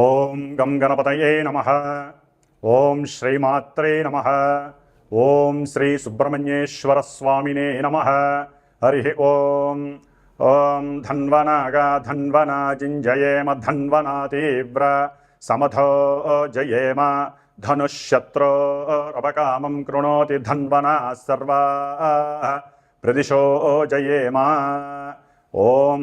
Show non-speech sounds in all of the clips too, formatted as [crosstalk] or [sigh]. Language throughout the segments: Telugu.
ఓం గం గణపతయే నమ ఓం శ్రీమాత్రే నమ ఓం శ్రీ సుబ్రహ్మణ్యేశ్వర స్వామినే నమ హరి ఓం ఓం ధన్వనాగా ధన్వనా జింజయేమ ధన్వనా తీవ్ర సమథో జయేమ ధనుశత్రోరపకామం కృణోతి ధన్వనా సర్వా ప్రదిశో జయేమ ఓం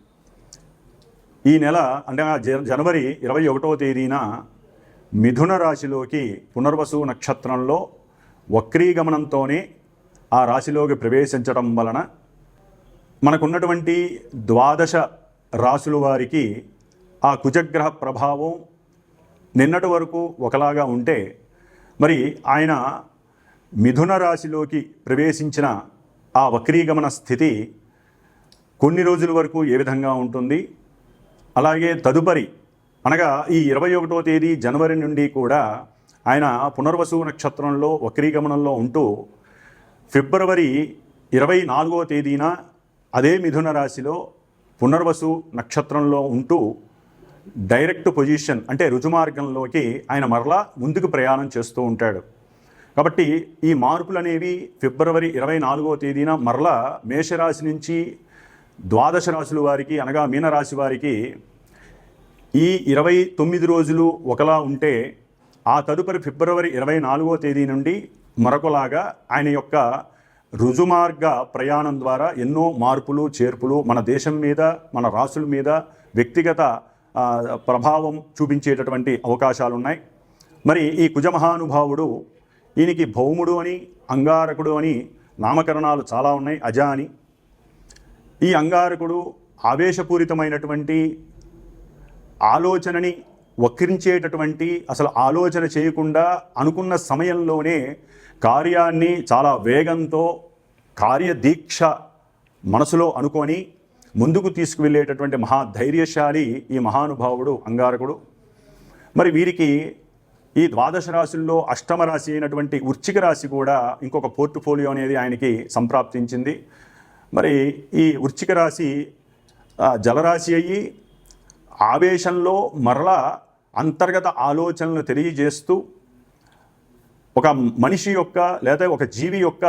ఈ నెల అంటే ఆ జ- జనవరి ఇరవై ఒకటో తేదీన మిథున రాశిలోకి పునర్వసు నక్షత్రంలో వక్రీగమనంతోనే ఆ రాశిలోకి ప్రవేశించడం వలన మనకున్నటువంటి ద్వాదశ రాశుల వారికి ఆ కుజగ్రహ ప్రభావం నిన్నటి వరకు ఒకలాగా ఉంటే మరి ఆయన మిథున రాశిలోకి ప్రవేశించిన ఆ వక్రీగమన స్థితి కొన్ని రోజుల వరకు ఏ విధంగా ఉంటుంది? అలాగే తదుపరి అనగా ఈ ఇరవై ఒకటో తేదీ జనవరి నుండి కూడా ఆయన పునర్వసు నక్షత్రంలో వక్రీగమనంలో ఉంటూ ఫిబ్రవరి ఇరవై నాలుగో తేదీన అదే మిథున రాశిలో పునర్వసు నక్షత్రంలో ఉంటూ డైరెక్ట్ పొజిషన్ అంటే రుజుమార్గంలోకి ఆయన మరలా ముందుకు ప్రయాణం చేస్తూ ఉంటాడు. కాబట్టి ఈ మార్పులు అనేవి ఫిబ్రవరి ఇరవై నాలుగో తేదీన మరలా మేషరాశి నుంచి ద్వాదశ రాశుల వారికి అనగా మీనరాశి వారికి ఈ ఇరవై తొమ్మిది రోజులు ఒకలా ఉంటే ఆ తదుపరి ఫిబ్రవరి ఇరవై నాలుగో తేదీ నుండి మరొకలాగా ఆయన యొక్క రుజుమార్గ ప్రయాణం ద్వారా ఎన్నో మార్పులు చేర్పులు మన దేశం మీద మన రాసుల మీద వ్యక్తిగత ప్రభావం చూపించేటటువంటి అవకాశాలు ఉన్నాయి మరి ఈ కుజమహానుభావుడు ఈయనకి భౌముడు అని అంగారకుడు అని నామకరణాలు చాలా ఉన్నాయి. అజ అని ఈ అంగారకుడు ఆవేశపూరితమైనటువంటి ఆలోచనని వక్రించేటటువంటి అసలు ఆలోచన చేయకుండా అనుకున్న సమయంలోనే కార్యాన్ని చాలా వేగంతో కార్యదీక్ష మనసులో అనుకొని ముందుకు తీసుకువెళ్ళేటటువంటి మహా ధైర్యశాలి ఈ మహానుభావుడు అంగారకుడు. మరి వీరికి ఈ ద్వాదశ రాశుల్లో అష్టమ రాశి అయినటువంటి ఉర్చిక రాశి కూడా ఇంకొక పోర్టుఫోలియో అనేది ఆయనకి సంప్రాప్తించింది. మరి ఈ వృచ్చిక రాశి జలరాశి అయ్యి ఆవేశంలో మరలా అంతర్గత ఆలోచనలు తెలియజేస్తూ ఒక మనిషి యొక్క లేదా ఒక జీవి యొక్క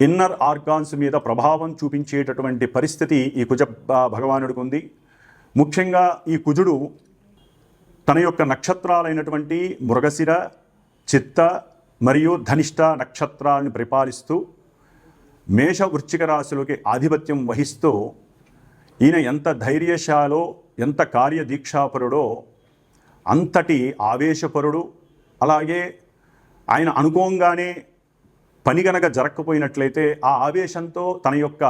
ఇన్నర్ ఆర్గాన్స్ మీద ప్రభావం చూపించేటటువంటి పరిస్థితి ఈ కుజ భగవానుడికి ఉంది. ముఖ్యంగా ఈ కుజుడు తన యొక్క నక్షత్రాలైనటువంటి మృగశిర చిత్త మరియు ధనిష్ట నక్షత్రాలను పరిపాలిస్తూ మేష వృశ్చిక రాశులకి ఆధిపత్యం వహిస్తూ ఈయన ఎంత ధైర్యశాలో ఎంత కార్యదీక్షాపరుడో అంతటి ఆవేశపరుడు. అలాగే ఆయన అనుకోంగానే పని గనక జరగకపోయినట్లయితే ఆ ఆవేశంతో తన యొక్క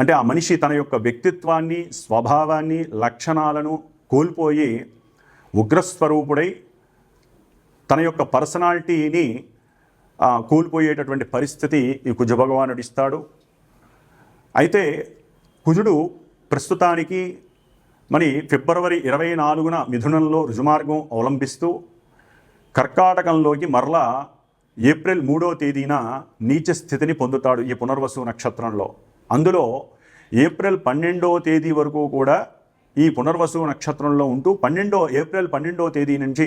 అంటే ఆ మనిషి తన యొక్క వ్యక్తిత్వాన్ని స్వభావాన్ని లక్షణాలను కోల్పోయి ఉగ్రస్వరూపుడై తన యొక్క పర్సనాలిటీని కూలిపోయేటటువంటి పరిస్థితి ఈ కుజ భగవానుడు ఇస్తాడు. అయితే కుజుడు ప్రస్తుతానికి మరి ఫిబ్రవరి ఇరవై నాలుగున మిథునంలో రుజుమార్గం అవలంబిస్తూ కర్కాటకంలోకి మరలా ఏప్రిల్ మూడో తేదీన నీచ స్థితిని పొందుతాడు ఈ పునర్వసు నక్షత్రంలో. అందులో ఏప్రిల్ పన్నెండో తేదీ వరకు కూడా ఈ పునర్వసు నక్షత్రంలో ఉంటూ పన్నెండో ఏప్రిల్ పన్నెండో తేదీ నుంచి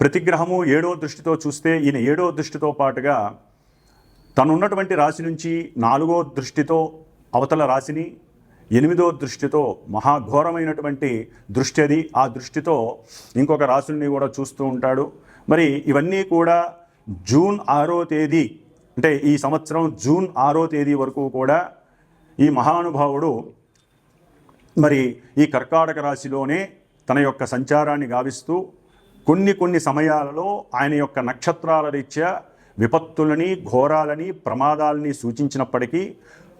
ప్రతి గ్రహము ఏడో దృష్టితో చూస్తే ఈయన ఏడో దృష్టితో పాటుగా తనున్నటువంటి రాశి నుంచి నాలుగో దృష్టితో అవతల రాశిని ఎనిమిదో దృష్టితో మహాఘోరమైనటువంటి దృష్టి అది. ఆ దృష్టితో ఇంకొక రాశుల్ని కూడా చూస్తూ ఉంటాడు. మరి ఇవన్నీ కూడా జూన్ ఆరో తేదీ అంటే ఈ సంవత్సరం జూన్ ఆరో తేదీ వరకు కూడా ఈ మహానుభావుడు మరి ఈ కర్కాటక రాశిలోనే తన యొక్క సంచారాన్ని గావిస్తూ కొన్ని కొన్ని సమయాలలో ఆయన యొక్క నక్షత్రాల రీత్యా విపత్తులని ఘోరాలని ప్రమాదాలని సూచించినప్పటికీ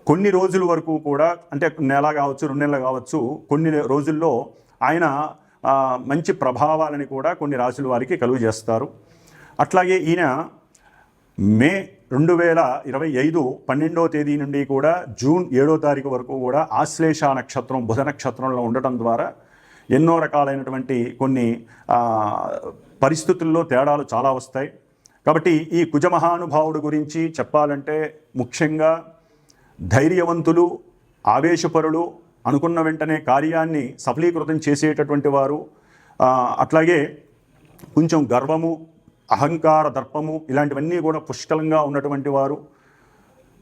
కొన్ని రోజుల వరకు కూడా అంటే నెల కావచ్చు రెండు నెలలు కావచ్చు కొన్ని రోజుల్లో ఆయన మంచి ప్రభావాలని కూడా కొన్ని రాశుల వారికి కలుగు చేస్తారు. అట్లాగే ఈయన మే రెండు వేల ఇరవై ఐదు పన్నెండవ తేదీ నుండి కూడా జూన్ ఏడో తారీఖు వరకు కూడా ఆశ్లేష నక్షత్రం బుధ నక్షత్రంలో ఉండటం ద్వారా ఎన్నో రకాలైనటువంటి కొన్ని పరిస్థితుల్లో తేడాలు చాలా వస్తాయి. కాబట్టి ఈ కుజమహానుభావుడు గురించి చెప్పాలంటే ముఖ్యంగా ధైర్యవంతులు ఆవేశపరులు అనుకున్న వెంటనే కార్యాన్ని సఫలీకృతం చేసేటటువంటి వారు అట్లాగే కొంచెం గర్వము అహంకార దర్పము ఇలాంటివన్నీ కూడా పుష్కలంగా ఉన్నటువంటి వారు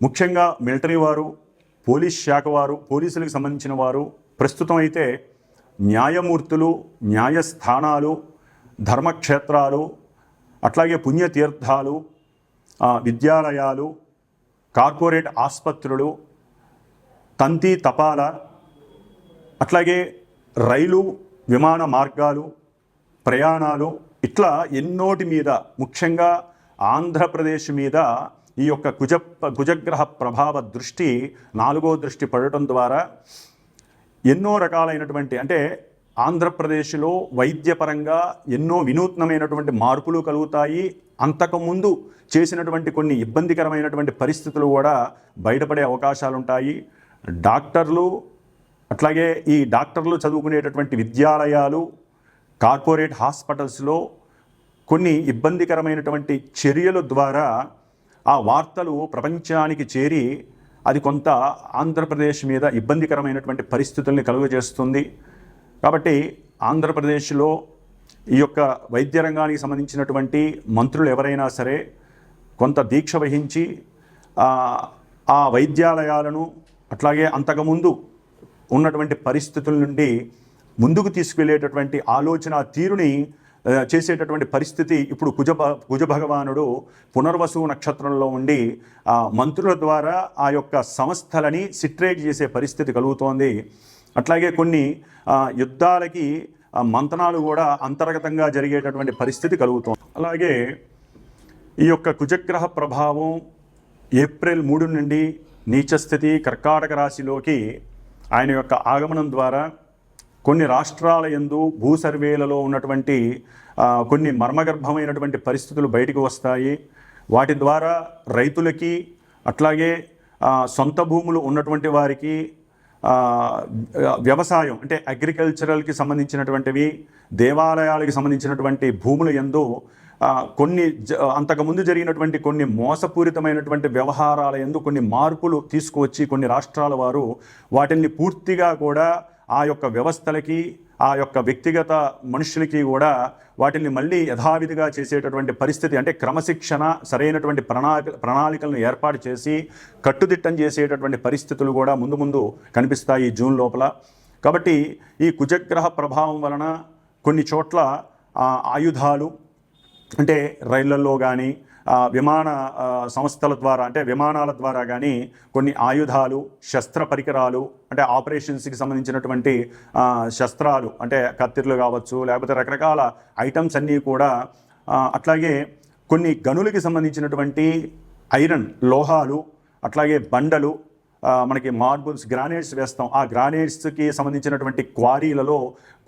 ముఖ్యంగా మిలిటరీ వారు పోలీస్ శాఖ వారు పోలీసులకు సంబంధించిన వారు ప్రస్తుతం అయితే న్యాయమూర్తులు న్యాయస్థానాలు ధర్మక్షేత్రాలు అట్లాగే పుణ్యతీర్థాలు విద్యాలయాలు కార్పొరేట్ ఆసుపత్రులు తంతి తపాల అట్లాగే రైలు విమాన మార్గాలు ప్రయాణాలు ఇట్లా ఎన్నోటి మీద ముఖ్యంగా ఆంధ్రప్రదేశ్ మీద ఈ యొక్క కుజ కుజగ్రహ ప్రభావ దృష్టి నాలుగో దృష్టి పడటం ద్వారా ఎన్నో రకాలైనటువంటి అంటే ఆంధ్రప్రదేశ్లో వైద్యపరంగా ఎన్నో వినూత్నమైనటువంటి మార్పులు కలుగుతాయి. అంతకుముందు చేసినటువంటి కొన్ని ఇబ్బందికరమైనటువంటి పరిస్థితులు కూడా బయటపడే అవకాశాలు ఉంటాయి డాక్టర్లు అట్లాగే ఈ డాక్టర్లు చదువుకునేటటువంటి విద్యాలయాలు కార్పొరేట్ హాస్పిటల్స్లో కొన్ని ఇబ్బందికరమైనటువంటి చర్యల ద్వారా ఆ వార్తలు ప్రపంచానికి చేరి అది కొంత ఆంధ్రప్రదేశ్ మీద ఇబ్బందికరమైనటువంటి పరిస్థితుల్ని కలుగజేస్తుంది. కాబట్టి ఆంధ్రప్రదేశ్లో ఈ యొక్క వైద్య రంగానికి సంబంధించినటువంటి మంత్రులు ఎవరైనా సరే కొంత దీక్ష వహించి ఆ, వైద్యాలయాలను అట్లాగే అంతకుముందు ఉన్నటువంటి పరిస్థితుల నుండి ముందుకు తీసుకువెళ్ళేటటువంటి ఆలోచన తీరుని చేసేటటువంటి పరిస్థితి ఇప్పుడు కుజ కుజ భగవానుడు పునర్వసు నక్షత్రంలో ఉండి ఆ మంత్రుల ద్వారా ఆ యొక్క సంస్థలని సిట్రేట్ చేసే పరిస్థితి కలుగుతోంది. అట్లాగే కొన్ని యుద్ధాలకి మంతనాలు కూడా అంతర్గతంగా జరిగేటటువంటి పరిస్థితి కలుగుతోంది. అలాగే ఈ యొక్క కుజగ్రహ ప్రభావం ఏప్రిల్ మూడు నుండి నీచస్థితి కర్కాటక రాశిలోకి ఆయన యొక్క ఆగమనం ద్వారా కొన్ని రాష్ట్రాల యందు భూ సర్వేలలో ఉన్నటువంటి కొన్ని మర్మగర్భమైనటువంటి పరిస్థితులు బయటకు వస్తాయి. వాటి ద్వారా రైతులకి అట్లాగే సొంత భూములు ఉన్నటువంటి వారికి వ్యవసాయం అంటే అగ్రికల్చరల్కి సంబంధించినటువంటివి దేవాలయాలకి సంబంధించినటువంటి భూముల ఎందు కొన్ని జ- అంతకుముందు జరిగినటువంటి కొన్ని మోసపూరితమైనటువంటి వ్యవహారాల ఎందు కొన్ని మార్పులు తీసుకువచ్చి కొన్ని రాష్ట్రాల వారు వాటిని పూర్తిగా కూడా ఆ యొక్క వ్యవస్థలకి ఆ యొక్క వ్యక్తిగత మనుషులకి కూడా వాటిని మళ్ళీ యథావిధిగా చేసేటటువంటి పరిస్థితి అంటే క్రమశిక్షణ సరైనటువంటి ప్రణాళిక ప్రణాళికలను ఏర్పాటు చేసి కట్టుదిట్టం చేసేటటువంటి పరిస్థితులు కూడా ముందు ముందు కనిపిస్తాయి జూన్ లోపల. కాబట్టి ఈ కుజగ్రహ ప్రభావం వలన కొన్ని చోట్ల ఆయుధాలు అంటే రైళ్ళలో కానీ విమాన సంస్థల ద్వారా అంటే విమానాల ద్వారా కానీ కొన్ని ఆయుధాలు శస్త్ర పరికరాలు అంటే ఆపరేషన్స్కి సంబంధించినటువంటి శస్త్రాలు అంటే కత్తిర్లు కావచ్చు లేకపోతే రకరకాల ఐటమ్స్ అన్నీ కూడా అట్లాగే కొన్ని గనులకి సంబంధించినటువంటి ఐరన్ లోహాలు అట్లాగే బండలు మనకి మార్బుల్స్ గ్రానైట్స్ వేస్తాం. ఆ గ్రానైట్స్కి సంబంధించినటువంటి క్వారీలలో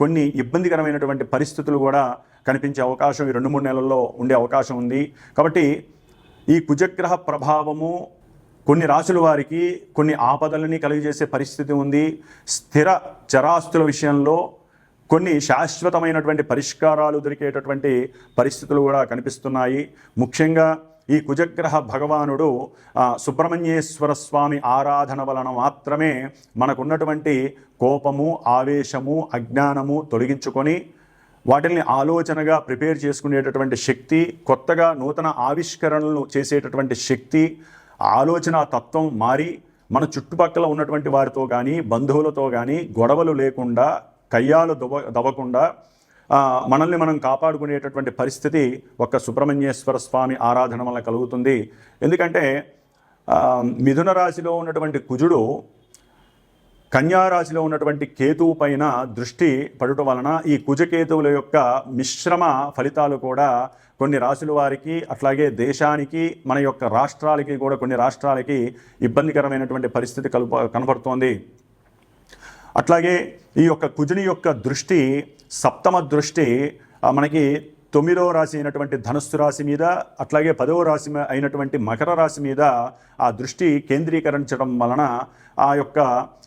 కొన్ని ఇబ్బందికరమైనటువంటి పరిస్థితులు కూడా కనిపించే అవకాశం ఈ రెండు మూడు నెలల్లో ఉండే అవకాశం ఉంది. కాబట్టి ఈ కుజగ్రహ ప్రభావము కొన్ని రాసుల వారికి కొన్ని ఆపదలని కలిగజేసే పరిస్థితి ఉంది. స్థిర చరాస్తుల విషయంలో కొన్ని శాశ్వతమైనటువంటి పరిష్కారాలు దొరికేటటువంటి పరిస్థితులు కూడా కనిపిస్తున్నాయి. ముఖ్యంగా ఈ కుజగ్రహ భగవానుడు సుబ్రహ్మణ్యేశ్వర స్వామి ఆరాధన వలన మాత్రమే మనకున్నటువంటి కోపము ఆవేశము అజ్ఞానము తొలగించుకొని వాటిని ఆలోచనగా ప్రిపేర్ చేసుకునేటటువంటి శక్తి కొత్తగా నూతన ఆవిష్కరణలు చేసేటటువంటి శక్తి ఆలోచన తత్వం మారి మన చుట్టుపక్కల ఉన్నటువంటి వారితో కానీ బంధువులతో కానీ గొడవలు లేకుండా కయ్యాలు దవ దవ్వకుండా మనల్ని మనం కాపాడుకునేటటువంటి పరిస్థితి ఒక్క సుబ్రహ్మణ్యేశ్వర స్వామి ఆరాధన వల్ల కలుగుతుంది. ఎందుకంటే మిథున రాశిలో ఉన్నటువంటి కుజుడు కన్యా రాశిలో ఉన్నటువంటి కేతువు పైన దృష్టి పడుట వలన ఈ కుజకేతువుల యొక్క మిశ్రమ ఫలితాలు కూడా కొన్ని రాశుల వారికి అట్లాగే దేశానికి మన యొక్క రాష్ట్రాలకి కూడా కొన్ని రాష్ట్రాలకి ఇబ్బందికరమైనటువంటి పరిస్థితి కలుప కనపడుతోంది అట్లాగే ఈ యొక్క కుజుని యొక్క దృష్టి సప్తమ దృష్టి మనకి తొమ్మిదవ రాశి అయినటువంటి ధనుస్సు రాశి మీద అట్లాగే పదవ రాశి అయినటువంటి మకర రాశి మీద ఆ దృష్టి కేంద్రీకరించడం వలన ఆ యొక్క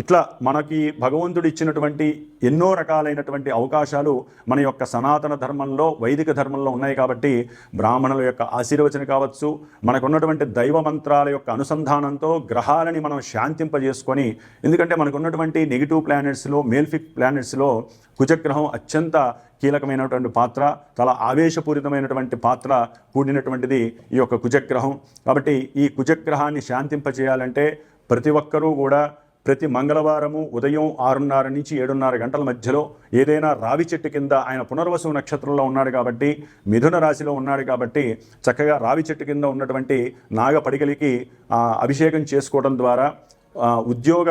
ఇట్లా మనకి భగవంతుడు ఇచ్చినటువంటి ఎన్నో రకాలైనటువంటి అవకాశాలు మన యొక్క సనాతన ధర్మంలో వైదిక ధర్మంలో ఉన్నాయి కాబట్టి బ్రాహ్మణుల యొక్క ఆశీర్వచన కావచ్చు మనకున్నటువంటి దైవ మంత్రాల యొక్క అనుసంధానంతో గ్రహాలని మనం శాంతింపజేసుకొని ఎందుకంటే మనకున్నటువంటి నెగిటివ్ ప్లానెట్స్లో మేల్ఫిక్ ప్లానెట్స్లో కుజగ్రహం అత్యంత కీలకమైనటువంటి పాత్ర చాలా ఆవేశపూరితమైనటువంటి పాత్ర కూడినటువంటిది ఈ యొక్క కుజగ్రహం. కాబట్టి ఈ కుజగ్రహాన్ని శాంతింపజేయాలంటే ప్రతి ఒక్కరూ కూడా ప్రతి మంగళవారము ఉదయం ఆరున్నర నుంచి ఏడున్నర గంటల మధ్యలో ఏదైనా రావి చెట్టు కింద ఆయన పునర్వసు నక్షత్రంలో ఉన్నాడు కాబట్టి మిథున రాశిలో ఉన్నాడు కాబట్టి చక్కగా రావి చెట్టు కింద ఉన్నటువంటి నాగపడిగలికి అభిషేకం చేసుకోవడం ద్వారా ఉద్యోగ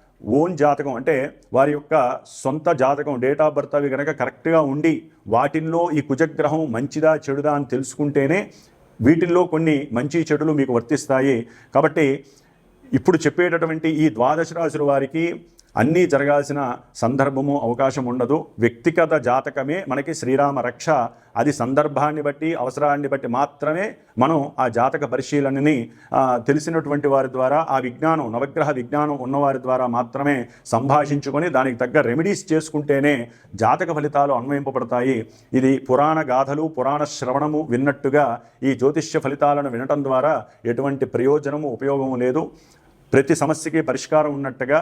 ఓన్ జాతకం అంటే వారి యొక్క సొంత జాతకం డేట్ ఆఫ్ బర్త్ అవి కనుక కరెక్ట్గా ఉండి వాటిల్లో ఈ కుజగ్రహం మంచిదా చెడుదా అని తెలుసుకుంటేనే వీటిల్లో కొన్ని మంచి చెడులు మీకు వర్తిస్తాయి. కాబట్టి ఇప్పుడు చెప్పేటటువంటి ఈ ద్వాదశ రాశుల వారికి అన్నీ జరగాల్సిన సందర్భము అవకాశం ఉండదు. వ్యక్తిగత జాతకమే మనకి శ్రీరామ రక్ష. అది సందర్భాన్ని బట్టి అవసరాన్ని బట్టి మాత్రమే మనం ఆ జాతక పరిశీలనని తెలిసినటువంటి వారి ద్వారా ఆ విజ్ఞానం నవగ్రహ విజ్ఞానం ఉన్నవారి ద్వారా మాత్రమే సంభాషించుకొని దానికి తగ్గ రెమెడీస్ చేసుకుంటేనే జాతక ఫలితాలు అన్వయింపబడతాయి. ఇది పురాణ గాథలు పురాణ శ్రవణము విన్నట్టుగా ఈ జ్యోతిష్య ఫలితాలను వినటం ద్వారా ఎటువంటి ప్రయోజనము ఉపయోగము లేదు. ప్రతి సమస్యకి పరిష్కారం ఉన్నట్టుగా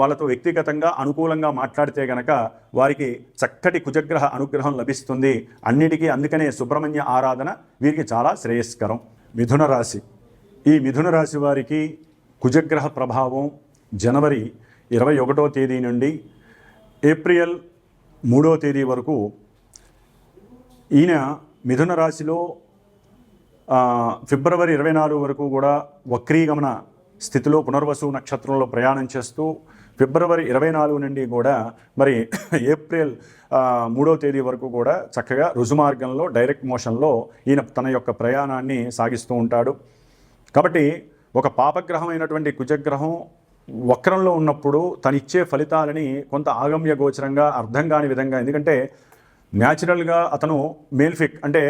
వాళ్ళతో వ్యక్తిగతంగా అనుకూలంగా మాట్లాడితే గనక వారికి చక్కటి కుజగ్రహ అనుగ్రహం లభిస్తుంది. అన్నిటికీ అందుకనే సుబ్రహ్మణ్య ఆరాధన వీరికి చాలా శ్రేయస్కరం. మిథున రాశి. ఈ మిథున రాశి వారికి కుజగ్రహ ప్రభావం జనవరి ఇరవై ఒకటో తేదీ నుండి ఏప్రిల్ మూడో తేదీ వరకు ఈయన మిథున రాశిలో ఫిబ్రవరి ఇరవై నాలుగు వరకు కూడా వక్రీగమన స్థితిలో పునర్వసు నక్షత్రంలో ప్రయాణం చేస్తూ ఫిబ్రవరి ఇరవై నాలుగు నుండి కూడా మరి [coughs] ఏప్రిల్ మూడో తేదీ వరకు కూడా చక్కగా రుజుమార్గంలో డైరెక్ట్ మోషన్లో ఈయన తన యొక్క ప్రయాణాన్ని సాగిస్తూ ఉంటాడు. కాబట్టి ఒక పాపగ్రహం అయినటువంటి కుజగ్రహం వక్రంలో ఉన్నప్పుడు తనిచ్చే ఫలితాలని కొంత ఆగమ్య గోచరంగా అర్థం కాని విధంగా ఎందుకంటే న్యాచురల్గా అతను మేల్ఫిక్ అంటే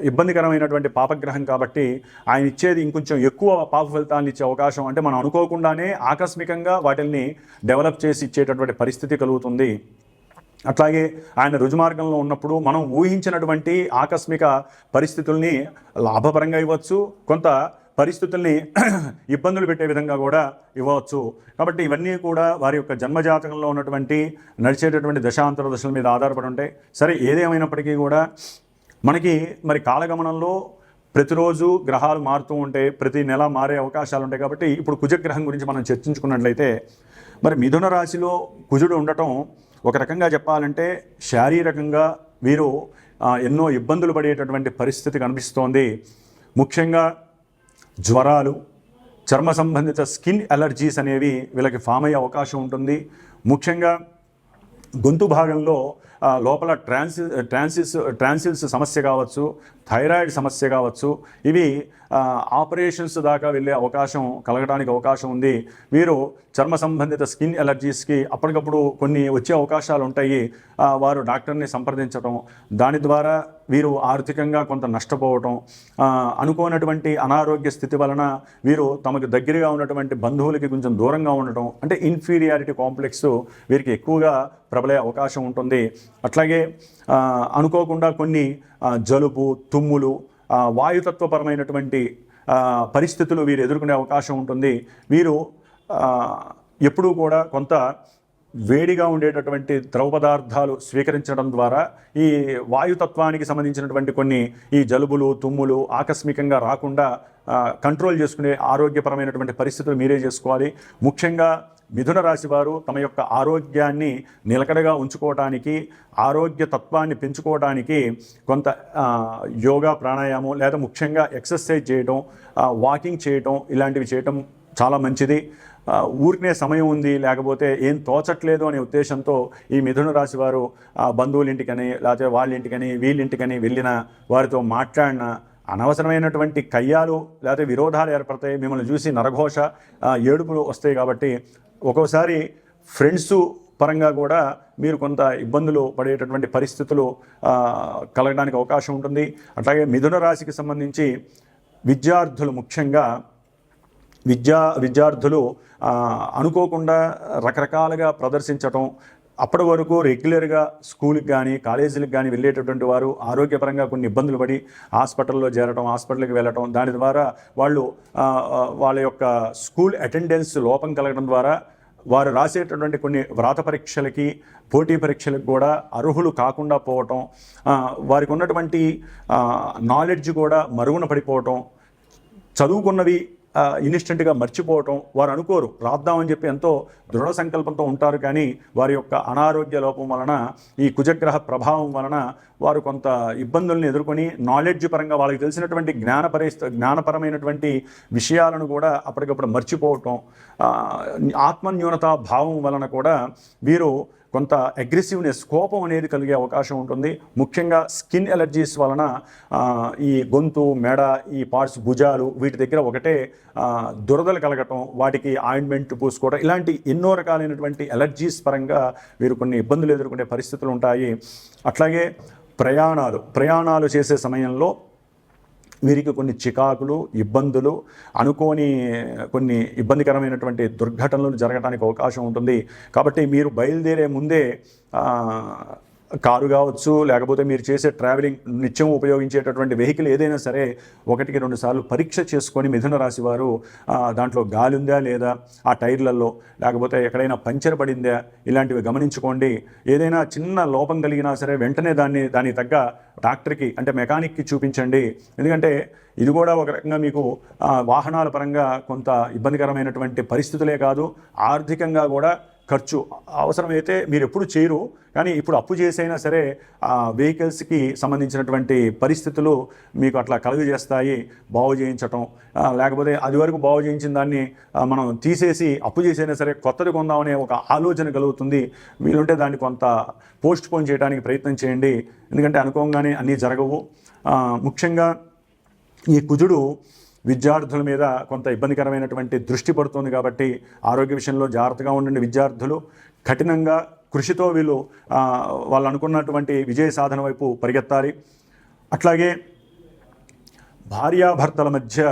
ఇబ్బందికరమైనటువంటి పాపగ్రహం కాబట్టి ఆయన ఇచ్చేది ఇంకొంచెం ఎక్కువ పాప ఫలితాలను ఇచ్చే అవకాశం అంటే మనం అనుకోకుండానే ఆకస్మికంగా వాటిల్ని డెవలప్ చేసి ఇచ్చేటటువంటి పరిస్థితి కలుగుతుంది. అట్లాగే ఆయన రుజుమార్గంలో ఉన్నప్పుడు మనం ఊహించినటువంటి ఆకస్మిక పరిస్థితుల్ని లాభపరంగా ఇవ్వచ్చు. కొంత పరిస్థితుల్ని [clears throat] ఇబ్బందులు పెట్టే విధంగా కూడా ఇవ్వవచ్చు. కాబట్టి ఇవన్నీ కూడా వారి యొక్క జన్మజాతకంలో ఉన్నటువంటి నడిచేటటువంటి దశాంతర దశల మీద ఆధారపడి ఉంటాయి. సరే ఏదేమైనప్పటికీ కూడా మనకి మరి కాలగమనంలో ప్రతిరోజు గ్రహాలు మారుతూ ఉంటాయి ప్రతి నెల మారే అవకాశాలు ఉంటాయి. కాబట్టి ఇప్పుడు కుజగ్రహం గురించి మనం చర్చించుకున్నట్లయితే మరి మిథున రాశిలో కుజుడు ఉండటం ఒక రకంగా చెప్పాలంటే శారీరకంగా వీరు ఎన్నో ఇబ్బందులు పడేటటువంటి పరిస్థితి కనిపిస్తోంది. ముఖ్యంగా జ్వరాలు చర్మ సంబంధిత స్కిన్ అలర్జీస్ అనేవి వీళ్ళకి ఫామ్ అయ్యే అవకాశం ఉంటుంది. ముఖ్యంగా గొంతు భాగంలో లోపల ట్రాన్సి ట్రాన్సిస్ ట్రాన్సిల్స్ సమస్య కావచ్చు థైరాయిడ్ సమస్య కావచ్చు. ఇవి ఆపరేషన్స్ దాకా వెళ్ళే అవకాశం కలగడానికి అవకాశం ఉంది. వీరు చర్మ సంబంధిత స్కిన్ ఎలర్జీస్కి అప్పటికప్పుడు కొన్ని వచ్చే అవకాశాలు ఉంటాయి. వారు డాక్టర్ని సంప్రదించడం దాని ద్వారా వీరు ఆర్థికంగా కొంత నష్టపోవటం అనుకోనటువంటి అనారోగ్య స్థితి వలన వీరు తమకు దగ్గరగా ఉన్నటువంటి బంధువులకి కొంచెం దూరంగా ఉండటం అంటే ఇన్ఫీరియారిటీ కాంప్లెక్స్ వీరికి ఎక్కువగా ప్రబలే అవకాశం ఉంటుంది. అట్లాగే అనుకోకుండా కొన్ని జలుబు తుమ్ములు వాయుతత్వపరమైనటువంటి పరిస్థితులు వీరు ఎదుర్కొనే అవకాశం ఉంటుంది. వీరు ఎప్పుడూ కూడా కొంత వేడిగా ఉండేటటువంటి ద్రవ పదార్థాలు స్వీకరించడం ద్వారా ఈ వాయుతత్వానికి సంబంధించినటువంటి కొన్ని ఈ జలుబులు తుమ్ములు ఆకస్మికంగా రాకుండా కంట్రోల్ చేసుకునే ఆరోగ్యపరమైనటువంటి పరిస్థితులు మీరే చేసుకోవాలి. ముఖ్యంగా మిథున రాశి వారు తమ యొక్క ఆరోగ్యాన్ని నిలకడగా ఉంచుకోవటానికి ఆరోగ్య తత్వాన్ని పెంచుకోవడానికి కొంత యోగా ప్రాణాయామం లేదా ముఖ్యంగా ఎక్సర్సైజ్ చేయడం వాకింగ్ చేయటం ఇలాంటివి చేయటం చాలా మంచిది. ఊరికనే సమయం ఉంది లేకపోతే ఏం తోచట్లేదు అనే ఉద్దేశంతో ఈ మిథున రాశి వారు బంధువుల ఇంటికని లేకపోతే వాళ్ళ ఇంటికని వెళ్ళిన వారితో మాట్లాడిన అనవసరమైనటువంటి కయ్యాలు లేకపోతే విరోధాలు ఏర్పడతాయి. మిమ్మల్ని చూసి నరఘోష ఏడుపులు వస్తాయి కాబట్టి ఒక్కోసారి ఫ్రెండ్స్ పరంగా కూడా మీరు కొంత ఇబ్బందులు పడేటటువంటి పరిస్థితులు కలగడానికి అవకాశం ఉంటుంది. అట్లాగే మిథున రాశికి సంబంధించి విద్యార్థులు ముఖ్యంగా విద్యా విద్యార్థులు అనుకోకుండా రకరకాలుగా ప్రదర్శించటం అప్పటి వరకు రెగ్యులర్గా స్కూల్కి కానీ కాలేజీలకు కానీ వెళ్ళేటటువంటి వారు ఆరోగ్యపరంగా కొన్ని ఇబ్బందులు పడి హాస్పిటల్లో చేరటం హాస్పిటల్కి వెళ్ళటం దాని ద్వారా వాళ్ళు వాళ్ళ యొక్క స్కూల్ అటెండెన్స్ లోపం కలగడం ద్వారా వారు రాసేటటువంటి కొన్ని వ్రాత పరీక్షలకి పోటీ పరీక్షలకు కూడా అర్హులు కాకుండా పోవటం వారికి ఉన్నటువంటి నాలెడ్జ్ కూడా మరుగున పడిపోవటం చదువుకున్నవి ఇన్స్టెంట్గా మర్చిపోవటం వారు అనుకోరు. రాద్దామని చెప్పి ఎంతో దృఢ సంకల్పంతో ఉంటారు కానీ వారి యొక్క అనారోగ్య లోపం వలన ఈ కుజగ్రహ ప్రభావం వలన వారు కొంత ఇబ్బందులను ఎదుర్కొని నాలెడ్జ్ పరంగా వాళ్ళకి తెలిసినటువంటి జ్ఞానపరి జ్ఞానపరమైనటువంటి విషయాలను కూడా అప్పటికప్పుడు మర్చిపోవటం ఆ, ఆత్మన్యూనతా భావం వలన కూడా వీరు కొంత అగ్రెసివ్నెస్ కోపం అనేది కలిగే అవకాశం ఉంటుంది. ముఖ్యంగా స్కిన్ ఎలర్జీస్ వలన ఈ గొంతు మెడ ఈ పార్ట్స్ భుజాలు వీటి దగ్గర ఒకటే దురదలు కలగటం వాటికి ఆయింట్మెంట్ పూసుకోవడం ఇలాంటి ఎన్నో రకాలైనటువంటి ఎలర్జీస్ పరంగా వీరు కొన్ని ఇబ్బందులు ఎదుర్కొనే పరిస్థితులు ఉంటాయి. అట్లాగే ప్రయాణాలు ప్రయాణాలు చేసే సమయంలో వీరికి కొన్ని చికాకులు ఇబ్బందులు అనుకోని కొన్ని ఇబ్బందికరమైనటువంటి దుర్ఘటనలు జరగడానికి అవకాశం ఉంటుంది. కాబట్టి మీరు బయలుదేరే ముందే కారు కావచ్చు లేకపోతే మీరు చేసే ట్రావెలింగ్ నిత్యం ఉపయోగించేటటువంటి వెహికల్ ఏదైనా సరే ఒకటికి రెండు సార్లు పరీక్ష చేసుకొని మిథున రాశి వారు దాంట్లో గాలి ఉందా లేదా ఆ టైర్లలో లేకపోతే ఎక్కడైనా పంచర్ పడిందా ఇలాంటివి గమనించుకోండి. ఏదైనా చిన్న లోపం కలిగినా సరే వెంటనే దాన్ని దానికి తగ్గ డాక్టర్కి అంటే మెకానిక్కి చూపించండి. ఎందుకంటే ఇది కూడా ఒక రకంగా మీకు వాహనాల పరంగా కొంత ఇబ్బందికరమైనటువంటి పరిస్థితులే కాదు ఆర్థికంగా కూడా ఖర్చు అవసరమైతే మీరు ఎప్పుడు చేయరు. కానీ ఇప్పుడు అప్పు చేసైనా సరే ఆ వెహికల్స్కి సంబంధించినటువంటి పరిస్థితులు మీకు అట్లా కలుగజేస్తాయి బాగు చేయించటం. లేకపోతే అది వరకు బాగు చేయించిన దాన్ని మనం తీసేసి అప్పు చేసైనా సరే కొత్తది కొందామనే ఒక ఆలోచన కలుగుతుంది. వీలుంటే దాన్ని కొంత పోస్ట్ పోన్ చేయడానికి ప్రయత్నం చేయండి. ఎందుకంటే అనుకోగానే అన్నీ జరగవు. ముఖ్యంగా ఈ కుజుడు విద్యార్థుల మీద కొంత ఇబ్బందికరమైనటువంటి దృష్టి పడుతుంది కాబట్టి ఆరోగ్య విషయంలో జాగ్రత్తగా ఉండండి విద్యార్థులు. కఠినంగా కృషితో వీళ్ళు వాళ్ళు అనుకున్నటువంటి విజయ సాధన వైపు పరిగెత్తాలి. అట్లాగే భార్యాభర్తల మధ్య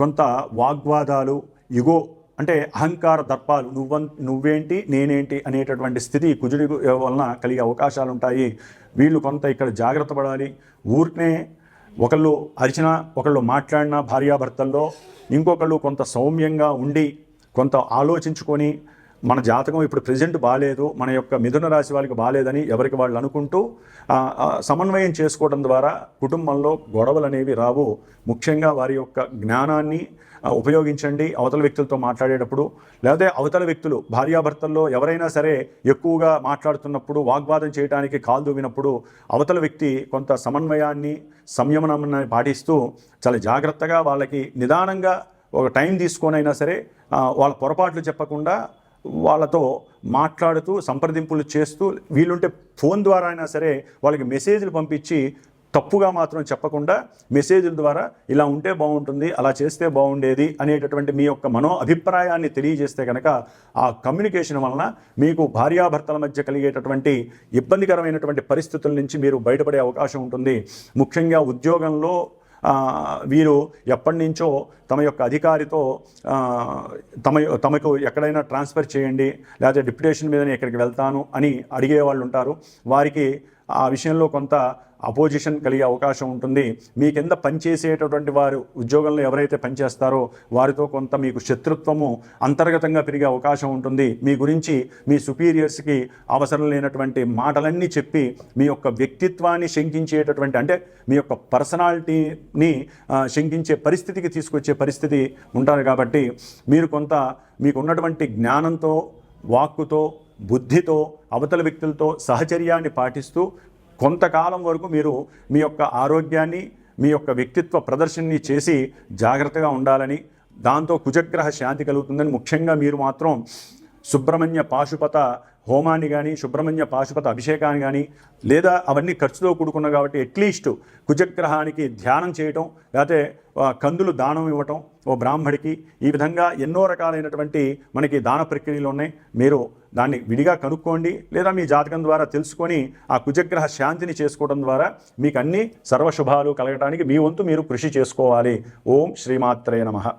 కొంత వాగ్వాదాలు ఇగో అంటే అహంకార దర్పాలు నువ్వం నువ్వేంటి నేనేంటి అనేటటువంటి స్థితి కుజుడి వలన కలిగే అవకాశాలు ఉంటాయి వీళ్ళు కొంత ఇక్కడ జాగ్రత్త పడాలి. ఊరికనే ఒకళ్ళు అరిచిన ఒకళ్ళు మాట్లాడిన భార్యాభర్తల్లో ఇంకొకళ్ళు కొంత సౌమ్యంగా ఉండి కొంత ఆలోచించుకొని మన జాతకం ఇప్పుడు ప్రజెంట్ బాగాలేదు మన యొక్క మిథున రాశి వాళ్ళకి బాగాలేదని ఎవరికి వాళ్ళు అనుకుంటూ సమన్వయం చేసుకోవడం ద్వారా కుటుంబంలో గొడవలు అనేవి రావు. ముఖ్యంగా వారి యొక్క జ్ఞానాన్ని ఉపయోగించండి. అవతల వ్యక్తులతో మాట్లాడేటప్పుడు లేకపోతే అవతల వ్యక్తులు భార్యాభర్తల్లో ఎవరైనా సరే ఎక్కువగా మాట్లాడుతున్నప్పుడు వాగ్వాదం చేయడానికి కాలు దూవినప్పుడు అవతల వ్యక్తి కొంత సమన్వయాన్ని సంయమనాన్ని పాటిస్తూ చాలా జాగ్రత్తగా వాళ్ళకి నిదానంగా ఒక టైం తీసుకొనైనా సరే వాళ్ళ పొరపాట్లు చెప్పకుండా వాళ్ళతో మాట్లాడుతూ సంప్రదింపులు చేస్తూ వీలుంటే ఫోన్ ద్వారా అయినా సరే వాళ్ళకి మెసేజ్లు పంపించి తప్పుగా మాత్రం చెప్పకుండా మెసేజ్ల ద్వారా ఇలా ఉంటే బాగుంటుంది అలా చేస్తే బాగుండేది అనేటటువంటి మీ యొక్క మనో అభిప్రాయాన్ని తెలియజేస్తే కనుక ఆ కమ్యూనికేషన్ వలన మీకు భార్యాభర్తల మధ్య కలిగేటటువంటి ఇబ్బందికరమైనటువంటి పరిస్థితుల నుంచి మీరు బయటపడే అవకాశం ఉంటుంది. ముఖ్యంగా ఉద్యోగంలో వీరు ఎప్పటి నుంచో తమ యొక్క అధికారితో తమ తమకు ఎక్కడైనా ట్రాన్స్ఫర్ చేయండి లేకపోతే డిప్యుటేషన్ మీదనే ఎక్కడికి వెళ్తాను అని అడిగే వాళ్ళు ఉంటారు. వారికి ఆ విషయంలో కొంత అపోజిషన్ కలిగే అవకాశం ఉంటుంది. మీ కింద పనిచేసేటటువంటి వారు ఉద్యోగంలో ఎవరైతే పనిచేస్తారో వారితో కొంత మీకు శత్రుత్వము అంతర్గతంగా పెరిగే అవకాశం ఉంటుంది. మీ గురించి మీ సుపీరియర్స్కి అవసరం లేనటువంటి మాటలన్నీ చెప్పి మీ యొక్క వ్యక్తిత్వాన్ని శంకించేటటువంటి అంటే మీ యొక్క పర్సనాలిటీని శంకించే పరిస్థితికి తీసుకొచ్చే పరిస్థితి ఉంటారు కాబట్టి మీరు కొంత మీకు ఉన్నటువంటి జ్ఞానంతో వాక్కుతో బుద్ధితో అవతల వ్యక్తులతో సహచర్యాన్ని పాటిస్తూ కొంతకాలం వరకు మీరు మీ యొక్క ఆరోగ్యాన్ని మీ యొక్క వ్యక్తిత్వ ప్రదర్శనని చేసి జాగ్రత్తగా ఉండాలని దాంతో కుజగ్రహ శాంతి కలుగుతుందని ముఖ్యంగా మీరు మాత్రం సుబ్రహ్మణ్య పాశుపత హోమాన్ని కానీ సుబ్రహ్మణ్య పాశుపత అభిషేకాన్ని కానీ లేదా అవన్నీ ఖర్చుతో కూడుకున్న కాబట్టి అట్లీస్ట్ కుజగ్రహానికి ధ్యానం చేయటం లేకపోతే కందులు దానం ఇవ్వటం ఓ బ్రాహ్మడికి ఈ విధంగా ఎన్నో రకాలైనటువంటి మనకి దాన ప్రక్రియలు ఉన్నాయి. మీరు దాన్ని విడిగా కనుక్కోండి లేదా మీ జాతకం ద్వారా తెలుసుకొని ఆ కుజగ్రహ శాంతిని చేసుకోవడం ద్వారా మీకు అన్ని సర్వశుభాలు కలగటానికి మీ వంతు మీరు కృషి చేసుకోవాలి. ఓం శ్రీమాత్రే నమః.